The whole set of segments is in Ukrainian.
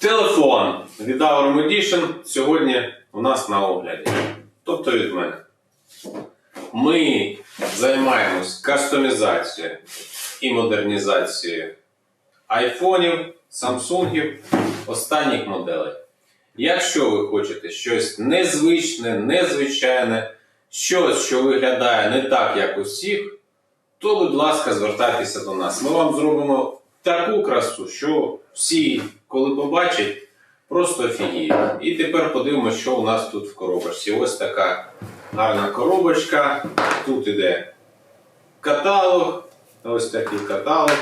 Телефон від Aurum Edition сьогодні у нас на огляді. Тобто від мене. Ми займаємось кастомізацією і модернізацією айфонів, самсунгів, останніх моделей. Якщо ви хочете щось незвичне, незвичайне, щось, що виглядає не так, як у всіх, то, будь ласка, звертайтеся до нас. Ми вам зробимо таку красу, що всі, коли побачать, просто офігіють. І тепер подивимося, що у нас тут в коробочці. Ось така гарна коробочка. Тут іде каталог. Ось такий каталог,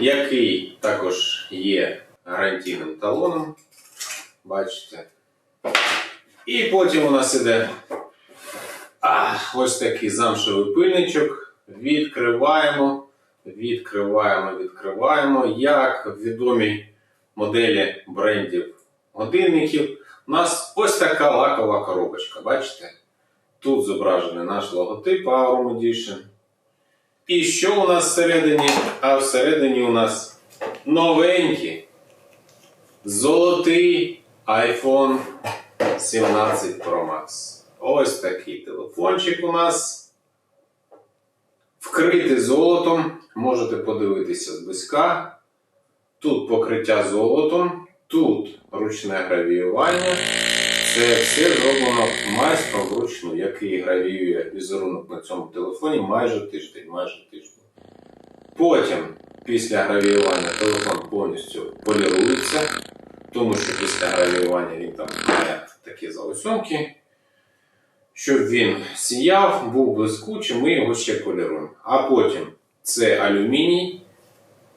який також є гарантійним талоном. Бачите. І потім у нас іде а, ось такий замшевий пильничок. Відкриваємо, відкриваємо, відкриваємо. Як в відомій моделі брендів годинників, у нас ось така лакова коробочка. Бачите? Тут зображений наш логотип Aurum Edition. І що у нас всередині? А всередині у нас новенький золотий iPhone 17 Pro Max. Ось такий телефончик у нас. Вкритий золотом. Можете подивитися зблизька. Тут покриття золотом, тут ручне гравіювання. Це все зроблено майстром вручну, який гравіює візерунок на цьому телефоні майже тиждень. майже тиждень. Потім, після гравіювання, телефон повністю полірується, тому що після гравіювання він там має такі залосьонки. Щоб він сіяв, був блискучим, ми його ще поліруємо. А потім це алюміній.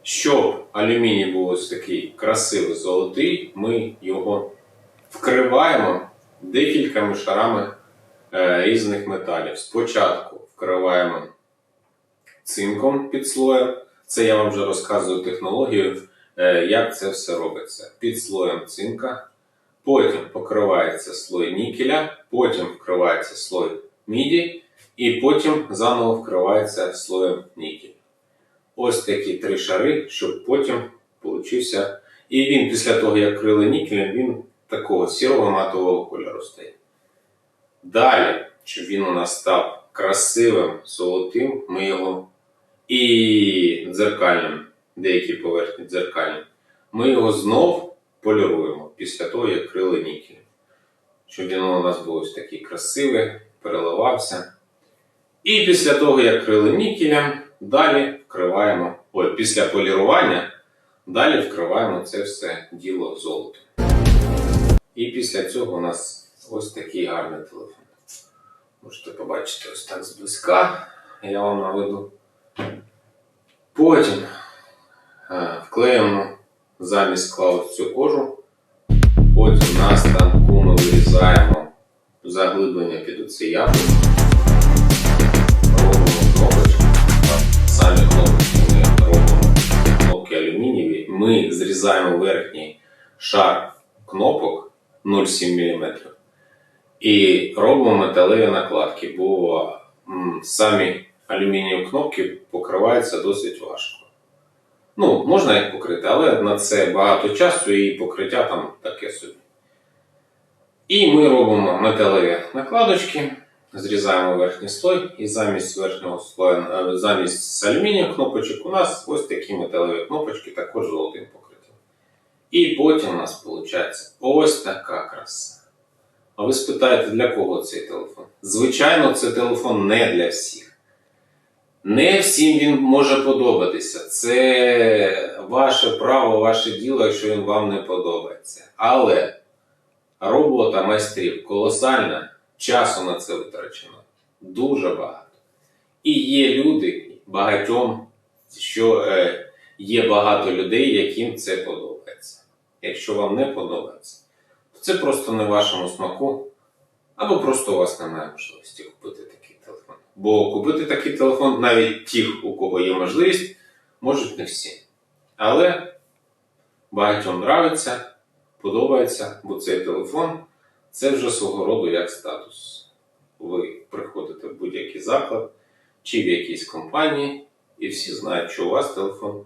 Щоб алюміній був ось такий красивий золотий, ми його вкриваємо декількома шарами е, різних металів. Спочатку вкриваємо цинком під слоєм. Це я вам вже розказую технологію, е, як це все робиться. Під слоєм цинка, потім покривається слой нікеля, потім вкривається слой міді, і потім заново вкривається слоєм нікеля. Ось такі три шари, щоб потім получився. І він після того, як крили нікелем, він такого сірого матового кольору стає. Далі, щоб він у нас став красивим, золотим, ми його і дзеркальним, деякі поверхні дзеркальні, ми його знов поліруємо після того, як крили нікелем. Щоб він у нас був ось такий красивий, переливався. І після того, як крили нікелем, далі вкриваємо, ой, після полірування, далі вкриваємо це все діло золотом. І після цього у нас ось такий гарний телефон. Можете побачити ось так зблизька. Я вам наведу. Потім е, вклеїмо замість ось цю кожу. Потім на станку ми вирізаємо заглиблення під оцей яблук. Самі кнопочки ми робимо кнопки алюмінієві. Ми зрізаємо верхній шар кнопок 0,7 мм. І робимо металеві накладки, бо самі алюмінієві кнопки покриваються досить важко. Ну, можна їх покрити, але на це багато часу і покриття там таке собі. І ми робимо металеві накладочки, зрізаємо верхній слой, і замість верхнього слоя, е, замість алюмінієвих кнопочок у нас ось такі металеві кнопочки, також золотим покриттям. І потім у нас виходить ось така краса. А ви спитаєте, для кого цей телефон? Звичайно, це телефон не для всіх. Не всім він може подобатися. Це ваше право, ваше діло, якщо він вам не подобається. Але робота майстрів колосальна, часу на це витрачено дуже багато. І є люди, багатьом, що е, є багато людей, яким це подобається. Якщо вам не подобається, то це просто не вашому смаку, або просто у вас немає можливості купити такий телефон. Бо купити такий телефон навіть ті, у кого є можливість, можуть не всі. Але багатьом нравиться, подобається, бо цей телефон це вже свого роду як статус. Ви приходите в будь-який заклад чи в якійсь компанії, і всі знають, що у вас телефон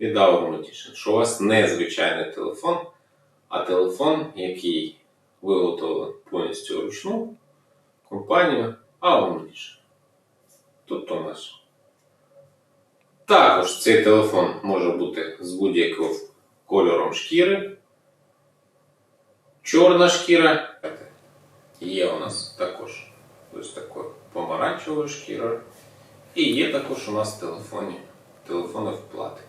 від Automation, що у вас не звичайний телефон, а телефон, який виготовлений повністю вручну компанію Automation. Тобто наш. Також цей телефон може бути з будь-яким кольором шкіри. Чорна шкіра. Є у нас також ось такою помаранчевою шкірою. І є також у нас телефоні телефони вплати.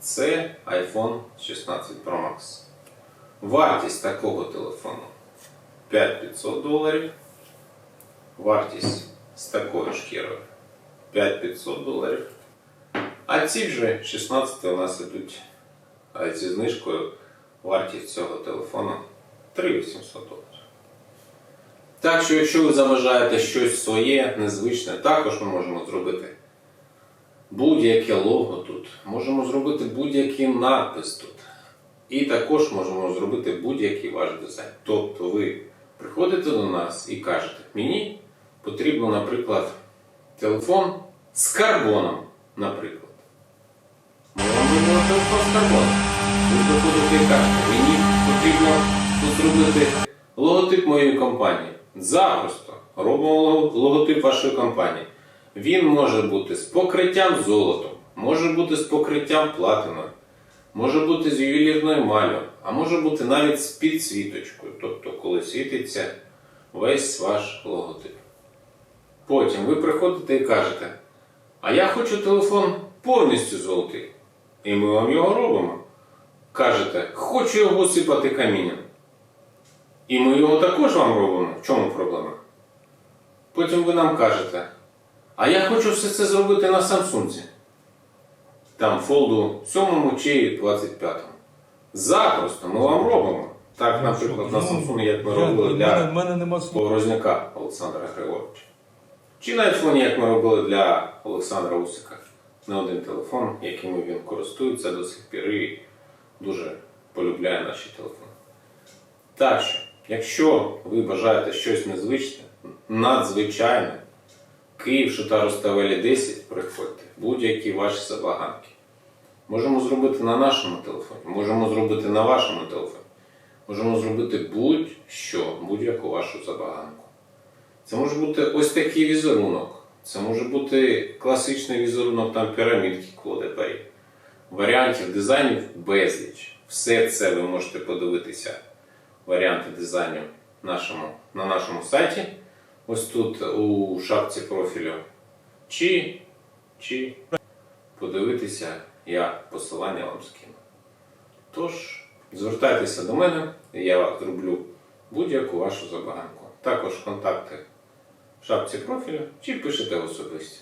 Це iPhone 16 Pro Max. Вартість такого телефону 5500 доларів. Вартість з такою шкірою 5500 доларів. А ці вже 16 у нас ідуть зі знижкою вартість цього телефону 3800 доларів. Так що, якщо ви заважаєте щось своє, незвичне, також ми можемо зробити будь-яке лого тут, можемо зробити будь-який надпис тут. І також можемо зробити будь-який ваш дизайн. Тобто ви приходите до нас і кажете, мені потрібно, наприклад, телефон з карбоном, наприклад. Ми вам телефон з карбоном. Ви приходите і кажете, мені потрібно зробити логотип моєї компанії. Запросто робимо логотип вашої компанії. Він може бути з покриттям золотом, може бути з покриттям платиною, може бути з ювелірною емаллю, а може бути навіть з підсвіточкою, тобто коли світиться весь ваш логотип. Потім ви приходите і кажете, а я хочу телефон повністю золотий. І ми вам його робимо. Кажете, хочу його сипати камінням. І ми його також вам робимо. В чому проблема? Потім ви нам кажете, а я хочу все це зробити на Samsung. Там фолду 7 чи 25. Запросто ми вам робимо. Так, наприклад, на Samsung, як ми Ну, робили для. Повозняка Олександра Григоровича. Чи на айфоні, як ми робили для Олександра Усика. Не один телефон, яким він користується до сих пір і дуже полюбляє наші телефони. Так що, якщо ви бажаєте щось незвичне, надзвичайне, Київ Шута Руставелі 10, приходьте, будь-які ваші забаганки. Можемо зробити на нашому телефоні, можемо зробити на вашому телефоні. Можемо зробити будь-що, будь-яку вашу забаганку. Це може бути ось такий візерунок. Це може бути класичний візерунок там пірамідки Клоде. Варіантів дизайнів безліч. Все це ви можете подивитися. Варіанти дизайнів нашому, на нашому сайті. Ось тут у шапці профілю. Чи, чи подивитися, я посилання вам скину. Тож, звертайтеся до мене, я зроблю будь-яку вашу забаганку. Також контакти в шапці профілю чи пишете особисті.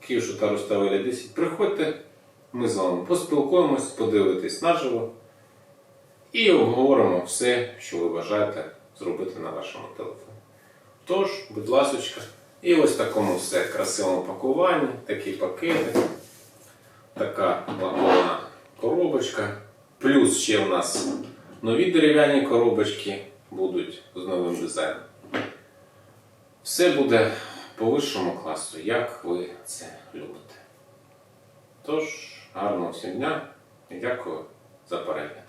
Київшу та Руставеля 10. Приходьте, ми з вами поспілкуємось, подивитесь наживо і обговоримо все, що ви бажаєте зробити на вашому телефоні. Тож, будь ласочка, і ось в такому все красивому пакуванні, такі пакети, така лакована коробочка. Плюс ще в нас нові дерев'яні коробочки будуть з новим дизайном. Все буде по вищому класу, як ви це любите. Тож, гарного всім дня і дякую за перегляд.